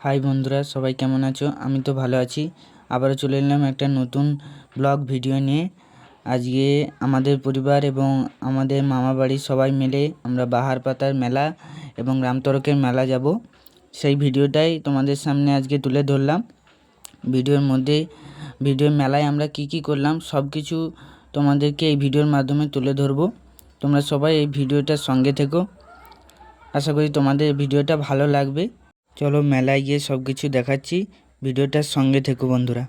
High বন্ধুরা, সবাই কেমন আছো? আমি তো ভালো আছি। আবারও চলে এলাম একটা নতুন ব্লগ ভিডিও নিয়ে। আজকে আমাদের পরিবার এবং আমাদের মামা বাড়ির সবাই মিলে আমরা বাহার পাতার মেলা এবং রামতরকের মেলা যাব। সেই ভিডিওটাই তোমাদের সামনে আজকে তুলে ধরলাম। ভিডিওর মধ্যে, ভিডিওর মেলায় আমরা কি কি করলাম সব কিছু তোমাদেরকে এই ভিডিওর মাধ্যমে তুলে ধরবো। তোমরা সবাই এই ভিডিওটার সঙ্গে থেকো। আশা করি তোমাদের ভিডিওটা ভালো লাগবে। চলো মেলায় গিয়ে সব কিছু দেখাচ্ছি। ভিডিওটার সঙ্গে থেকো বন্ধুরা।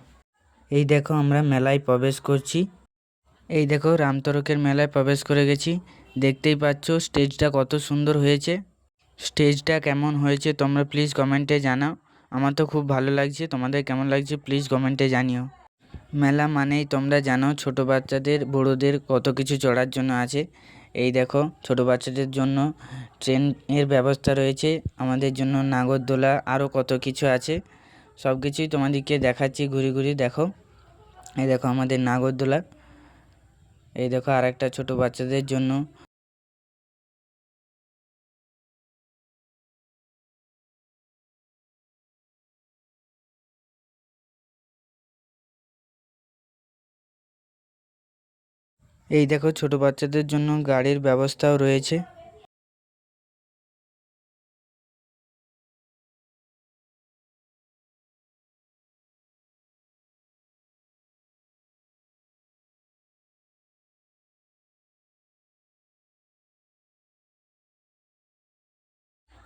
এই দেখো আমরা মেলায় প্রবেশ করছি। এই দেখো রামতরকের মেলায় প্রবেশ করে গেছি। দেখতেই পাচ্ছ স্টেজটা কত সুন্দর হয়েছে। স্টেজটা কেমন হয়েছে তোমরা প্লিজ কমেন্টে জানাও। আমার তো খুব ভালো লাগছে। তোমাদের কেমন লাগছে প্লিজ কমেন্টে জানিও। মেলা মানেই তোমরা জানো ছোট বাচ্চাদের, বড়োদের কত কিছু চড়ার জন্য আছে। এই দেখো, ছোট বাচ্চাদের জন্য ট্রেনের ব্যবস্থা রয়েছে। আমাদের জন্য নাগরদোলা আরও কত কিছু আছে। সব কিছুই তোমাদেরকে দেখাচ্ছি ঘুরে ঘুরে, দেখো। এই দেখো আমাদের নাগরদোলা। এই দেখো আর একটা ছোটো বাচ্চাদের জন্য। এই দেখো ছোট বাচ্চাদের জন্য গাড়ির ব্যবস্থাও রয়েছে।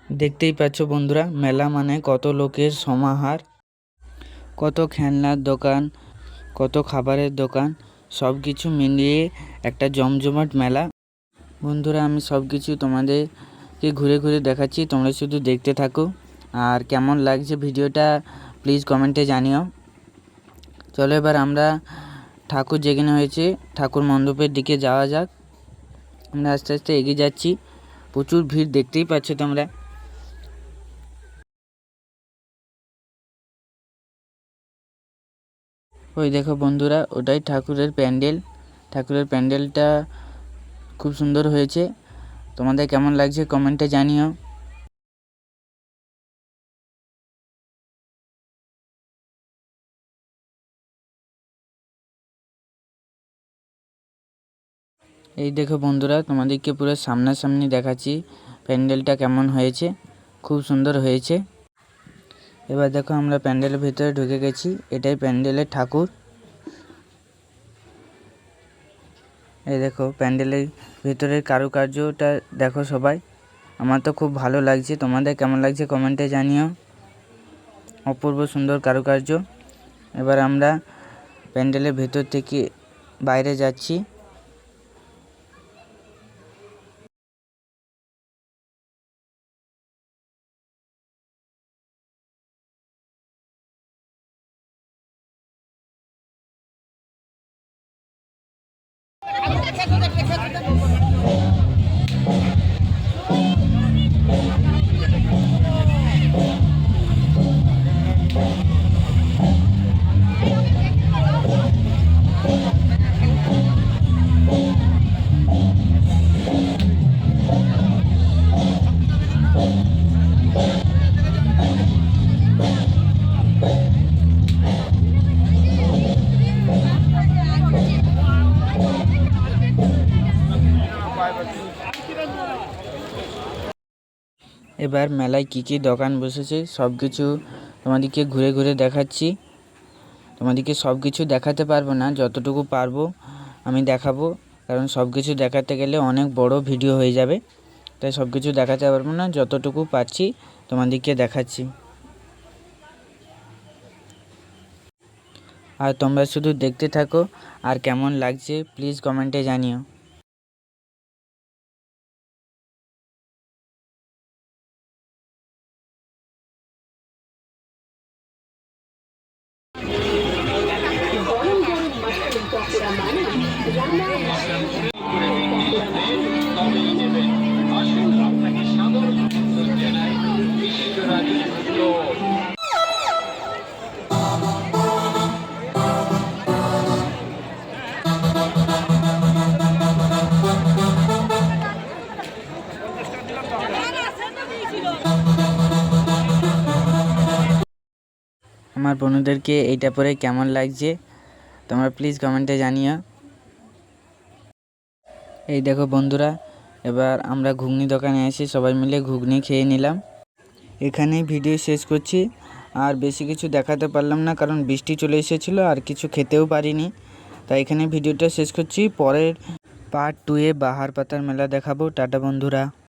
দেখতেই পাচ্ছ বন্ধুরা, মেলা মানে কত লোকের সমাহার, কত খেলনার দোকান, কত খাবারের দোকান। সব কিছু মিলিয়ে একটা জমজমাট মেলা। বন্ধুরা, আমি সব কিছু তোমাদেরকে ঘুরে ঘুরে দেখাচ্ছি। তোমরা শুধু দেখতে থাকো। আর কেমন লাগছে ভিডিওটা প্লিজ কমেন্টে জানিও। চলো এবার আমরা ঠাকুর যেখানে হয়েছে, ঠাকুর মণ্ডপের দিকে যাওয়া যাক। আমরা আস্তে আস্তে এগিয়ে যাচ্ছি। প্রচুর ভিড় দেখতেই পাচ্ছ তোমরা। ওই দেখো বন্ধুরা, ওটাই ঠাকুরের প্যান্ডেল। ঠাকুরের প্যান্ডেলটা খুব সুন্দর হয়েছে। তোমাদের কেমন লাগছে কমেন্টে জানিও। এই দেখো বন্ধুরা, তোমাদেরকে পুরো সামনাসামনি দেখাচ্ছি প্যান্ডেলটা কেমন হয়েছে। খুব সুন্দর হয়েছে। এবার দেখো আমরা প্যান্ডেলের ভিতরে ঢুকে গেছি। এটাই প্যান্ডেলের ঠাকুর। এই দেখো, প্যান্ডেলের ভিতরের কারুকার্যটা দেখো সবাই। আমার তো খুব ভালো লাগছে। তোমাদের কেমন লাগছে কমেন্টে জানিও। অপূর্ব সুন্দর কারুকার্য। এবার আমরা প্যান্ডেলের ভেতর থেকে বাইরে যাচ্ছি। দেখো দেখো দেখো এবার মেলায় কী কী দোকান বসেছে সব কিছু তোমাদেরকে ঘুরে ঘুরে দেখাচ্ছি। তোমাদেরকে সব কিছু দেখাতে পারব না, যতটুকু পারব আমি দেখাবো, কারণ সব কিছু দেখাতে গেলে অনেক বড় ভিডিও হয়ে যাবে। তাই সব কিছু দেখাতে পারব না, যতটুকু পারছি তোমাদেরকে দেখাচ্ছি। আর তোমরা শুধু দেখতে থাকো, আর কেমন লাগছে প্লিজ কমেন্টে জানিও। আমার বন্ধুদেরকে এইটা পরে কেমন লাগছে? তোমরা প্লিজ কমেন্টে জানিও। এই দেখো বন্ধুরা, এবার আমরা ঘুগনি দোকানে এসে সবাই মিলে ঘুগনি খেয়ে নিলাম। এখানেই ভিডিও শেষ করছি। আর বেশি কিছু দেখাতে পারলাম না, কারণ বৃষ্টি চলে এসেছিল আর কিছু খেতেও পারিনি। তাই এখানে ভিডিওটা শেষ করছি। পরের পার্ট টুয়ে বাহার পাতার মেলা দেখাবো। টাটা বন্ধুরা।